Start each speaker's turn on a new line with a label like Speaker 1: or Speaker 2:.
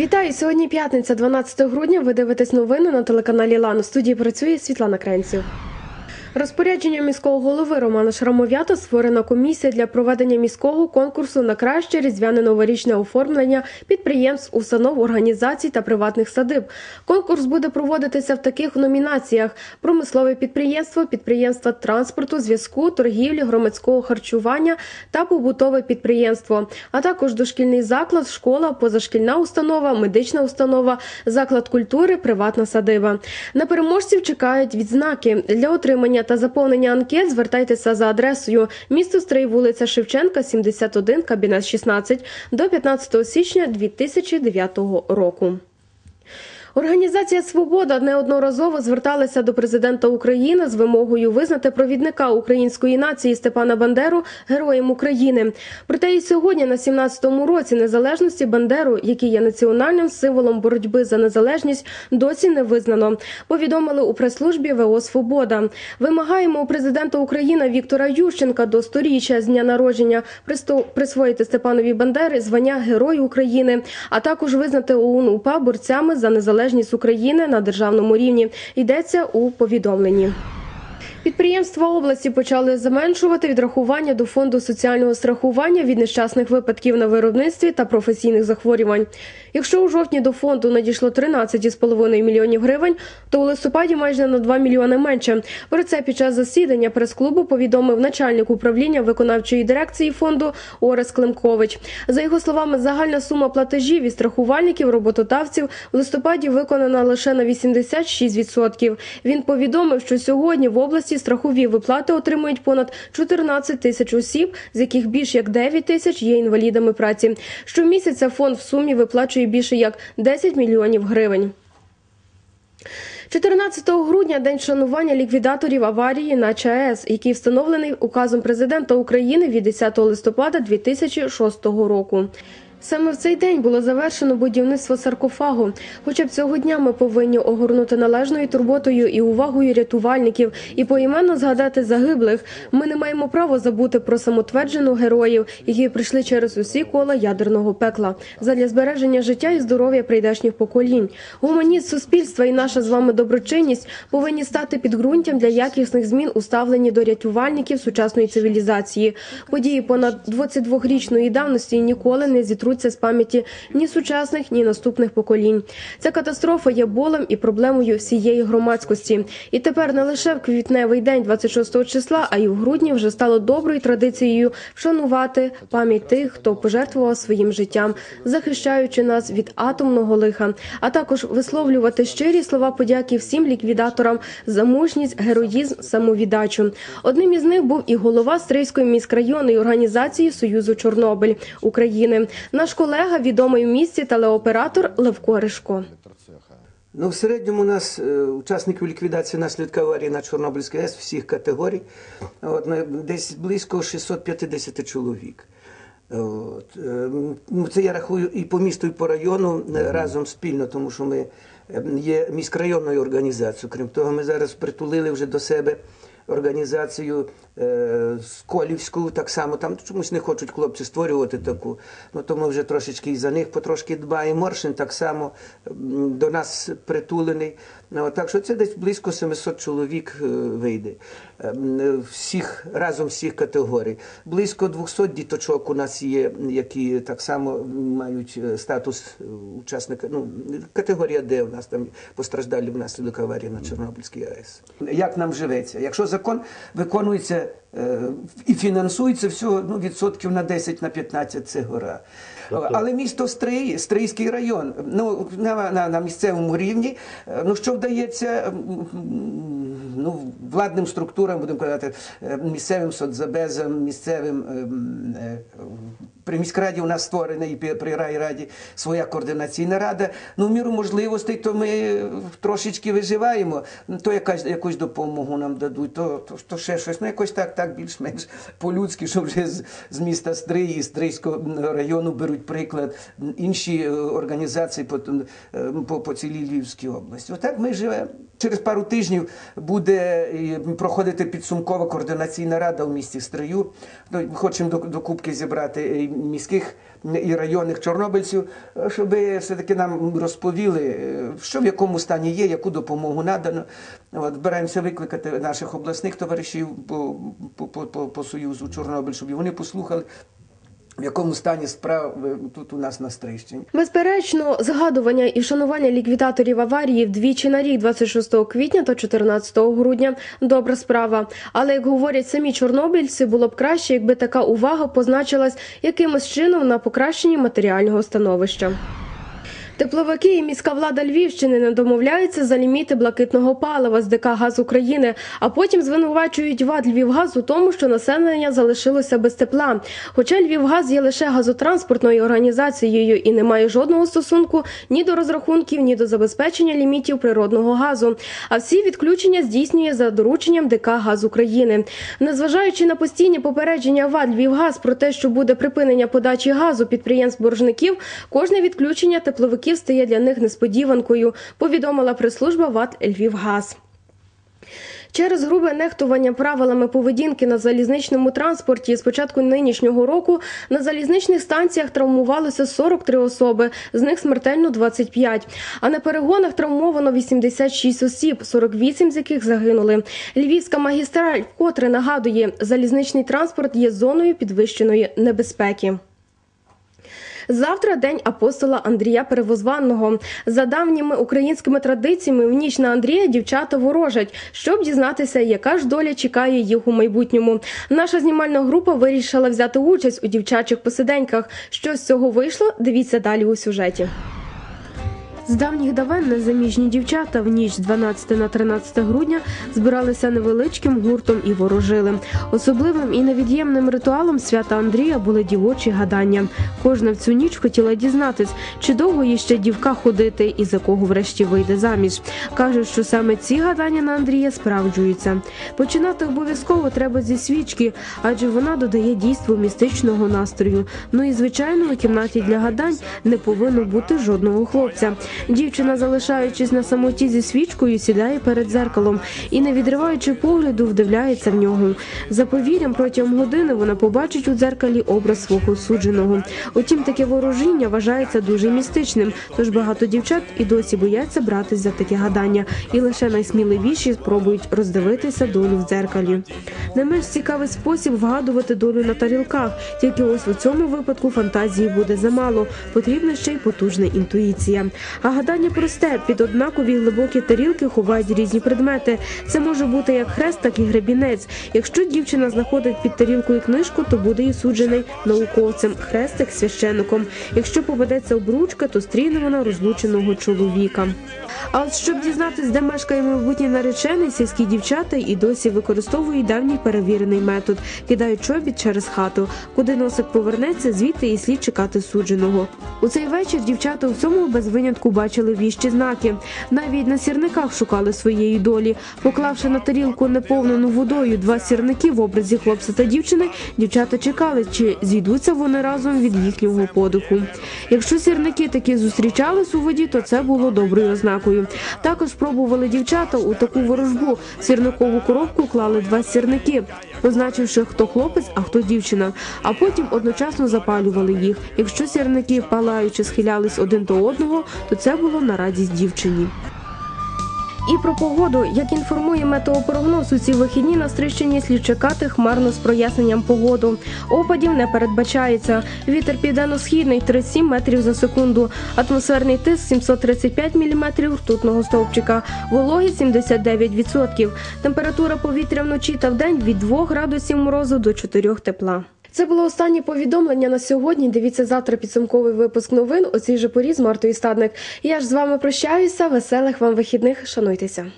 Speaker 1: Вітаю! Сьогодні п'ятниця, 12 грудня. Ви дивитесь новини на телеканалі Лан. У студії працює Світлана Кренців. Розпорядженням міського голови Романа Шрамов'ята створена комісія для проведення міського конкурсу на краще різдвяне новорічне оформлення підприємств, установ, організацій та приватних садиб. Конкурс буде проводитися в таких номінаціях: промислове підприємство, підприємства транспорту, зв'язку, торгівлі, громадського харчування та побутове підприємство, а також дошкільний заклад, школа, позашкільна установа, медична установа, заклад культури, приватна садиба. На переможців чекають відзнаки для отримання та заповнення анкет. Звертайтеся за адресою місто Стрий, вулиця Шевченка, 71, кабінет 16 до 15 січня 2009 року. Організація Свобода неодноразово зверталася до президента України з вимогою визнати провідника української нації Степана Бандеру героєм України. Проте і сьогодні, на 17-му році незалежності Бандеру, який є національним символом боротьби за незалежність, досі не визнано. Повідомили у прес-службі ВО Свобода. Вимагаємо у президента України Віктора Ющенка до сторіччя з дня народження присвоїти Степанові Бандери звання Герой України, а також визнати ОУН УПА борцями за незалежність України на державному рівні. Йдеться у повідомленні. Підприємства області почали зменшувати відрахування до фонду соціального страхування від нещасних випадків на виробництві та професійних захворювань. Якщо у жовтні до фонду надійшло 13,5 мільйонів гривень, то у листопаді майже на 2 мільйони менше. Про це під час засідання прес-клубу повідомив начальник управління виконавчої дирекції фонду Орес Климкович. За його словами, загальна сума платежів від страхувальників роботодавців в листопаді виконана лише на 86%. Він повідомив, що сьогодні в області страхові виплати отримують понад 14 тисяч осіб, з яких більш як 9 тисяч є інвалідами праці. Щомісяця фонд в сумі виплачує більше як 10 мільйонів гривень. 14 грудня день шанування ліквідаторів аварії на ЧАЕС, який встановлений указом президента України від 10 листопада 2006 року. Саме в цей день було завершено будівництво саркофагу. Хоча б цього дня ми повинні огорнути належною турботою і увагою рятувальників і поіменно згадати загиблих. Ми не маємо права забути про самотверджену героїв, які прийшли через усі кола ядерного пекла задля збереження життя і здоров'я прийдешніх поколінь. Гуманіст суспільства і наша з вами доброчинність повинні стати підґрунтям для якісних змін у ставленні до рятувальників сучасної цивілізації. Події понад 22-річної давності ніколи не зітруться з пам'яті ні сучасних, ні наступних поколінь. Ця катастрофа є болем і проблемою всієї громадськості. І тепер не лише в квітневий день, 26 числа, а й в грудні вже стало доброю традицією вшанувати пам'ять тих, хто пожертвував своїм життям, захищаючи нас від атомного лиха, а також висловлювати щирі слова подяки всім ліквідаторам за мужність, героїзм, самовіддачу. Одним із них був і голова Стрийської міськрайонної організації Союзу Чорнобиль України. Наш колега, відомий в місті телеоператор Левко Ришко.
Speaker 2: Ну, в середньому у нас е, учасників ліквідації наслідків аварії на Чорнобильській АЕС всіх категорій от, на- десь близько 650 чоловік. От, е, ну, це я рахую і по місту, і по району е, разом спільно, тому що ми е, є міськрайонною організацією. Крім того, ми зараз притулили вже до себе організацію е, Сколівську, так само там чомусь не хочуть хлопці створювати таку. Ну то ми вже трошечки і за них потрошки дбаємо. Моршин так само до нас притулений. Ну, так що це десь близько 700 чоловік е, вийде. Е, е, Всіх разом всіх категорій. Близько 200 діточок у нас є, які так само мають е, статус учасника. Ну категорія Д у нас там постраждалі внаслідок аварії на Чорнобильській АЕС. Як нам живеться? Якщо закон виконується е, і фінансується всього ну, відсотків на 10 на 15 це гора. Але місто Стрий, Стрийський район, ну на, на, на місцевому рівні, е, ну що вдається ну, владним структурам, будемо казати, е, місцевим соцзабезам, місцевим ем, е, при міськраді у нас створена і при райраді своя координаційна рада. Ну, в міру можливостей, то ми трошечки виживаємо. То якась якусь допомогу нам дадуть, то, то, то ще щось. Ну якось так, так більш-менш по-людськи, що вже з, з міста Стрий і Стрийського району беруть приклад інші е, організації по, по, по цілій Львівській області. Отак ми живемо. Через пару тижнів буде е, проходити підсумкова координаційна рада у місті Стрию. Ну, Хочемо до, до зібрати міських і районних чорнобильців, щоб все-таки нам розповіли, е, що в якому стані є, яку допомогу надано. От, збираємося викликати наших обласних товаришів по, по, по, по Союзу Чорнобиль, щоб вони послухали, в якому стані справ е, тут у нас на Стрищині.
Speaker 1: Безперечно, згадування і шанування ліквідаторів аварії вдвічі на рік, 26 квітня та 14 грудня – добра справа. Але як говорять самі чорнобильці, було б краще, якби така увага позначилась якимось чином на покращенні матеріального становища. Тепловики і міська влада Львівщини не домовляються за ліміти блакитного палива з ДК «Газ України», а потім звинувачують ВАД «Львівгаз» у тому, що населення залишилося без тепла. Хоча «Львівгаз» є лише газотранспортною організацією і не має жодного стосунку ні до розрахунків, ні до забезпечення лімітів природного газу. А всі відключення здійснює за дорученням ДК «Газ України». Незважаючи на постійні попередження ВАД «Львівгаз» про те, що буде припинення подачі газу підприємств-боржників, кожне відключення тепловиків стає для них несподіванкою, повідомила прес-служба ВАД «Львівгаз». Через грубе нехтування правилами поведінки на залізничному транспорті з початку нинішнього року на залізничних станціях травмувалося 43 особи, з них смертельно 25. А на перегонах травмовано 86 осіб, 48 з яких загинули. Львівська магістраль вкотре нагадує, залізничний транспорт є зоною підвищеної небезпеки. Завтра день апостола Андрія Перевозванного. За давніми українськими традиціями, в ніч на Андрія дівчата ворожать, щоб дізнатися, яка ж доля чекає їх у майбутньому. Наша знімальна група вирішила взяти участь у дівчачих посиденьках. Що з цього вийшло? Дивіться далі у сюжеті. З давніх давен незаміжні дівчата в ніч з 12 на 13 грудня збиралися невеличким гуртом і ворожили. Особливим і невід'ємним ритуалом свята Андрія були дівочі гадання. Кожна в цю ніч хотіла дізнатись, чи довго їй ще дівка ходити і за кого врешті вийде заміж. Кажуть, що саме ці гадання на Андрія справджуються. Починати обов'язково треба зі свічки, адже вона додає дійству містичного настрою. Ну і звичайно, у кімнаті для гадань не повинно бути жодного хлопця. Дівчина, залишаючись на самоті зі свічкою, сідає перед зеркалом і, не відриваючи погляду, вдивляється в нього. За повір'ям, протягом години вона побачить у дзеркалі образ свого судженого. Утім, таке ворожіння вважається дуже містичним, тож багато дівчат і досі бояться братись за таке гадання, і лише найсміливіші спробують роздивитися долю в дзеркалі. Не менш цікавий спосіб вгадувати долю на тарілках. Тільки ось у цьому випадку фантазії буде замало. Потрібна ще й потужна інтуїція. А гадання просте: під однакові глибокі тарілки ховають різні предмети. Це може бути як хрест, так і гребінець. Якщо дівчина знаходить під тарілкою книжку, то буде і суджений науковцем, хрестик священником. Якщо попадеться обручка, то стріне вона розлученого чоловіка. А от щоб дізнатись, де мешкає майбутній наречений, сільські дівчата і досі використовують давній перевірений метод, кидають чобіт через хату. Куди носик повернеться, звідти і слід чекати судженого. У цей вечір дівчата у всьому без винятку бачили віщі знаки. Навіть на сірниках шукали своєї долі. Поклавши на тарілку неповнену водою два сірники в образі хлопця та дівчини, дівчата чекали, чи зійдуться вони разом від їхнього подиху. Якщо сірники таки зустрічались у воді, то це було доброю ознакою. Також пробували дівчата у таку ворожбу. Сірникову коробку клали два сірники, позначивши, хто хлопець, а хто дівчина. А потім одночасно запалювали їх. Якщо сірники палаючи схилялись один до одного, то це було на радість дівчині. І про погоду, як інформує метеопрогноз, у ці вихідні на Стрищині слід чекати хмарно з проясненням погоду. Опадів не передбачається. Вітер південно-східний 37 метрів за секунду. Атмосферний тиск 735 міліметрів ртутного стовпчика. Вологість 79%. Температура повітря вночі та вдень від 2 градусів морозу до 4 тепла. Це було останнє повідомлення на сьогодні. Дивіться завтра підсумковий випуск новин. У цій же порі з Мартою Стадник. Я ж з вами прощаюся. Веселих вам вихідних. Шануйтеся.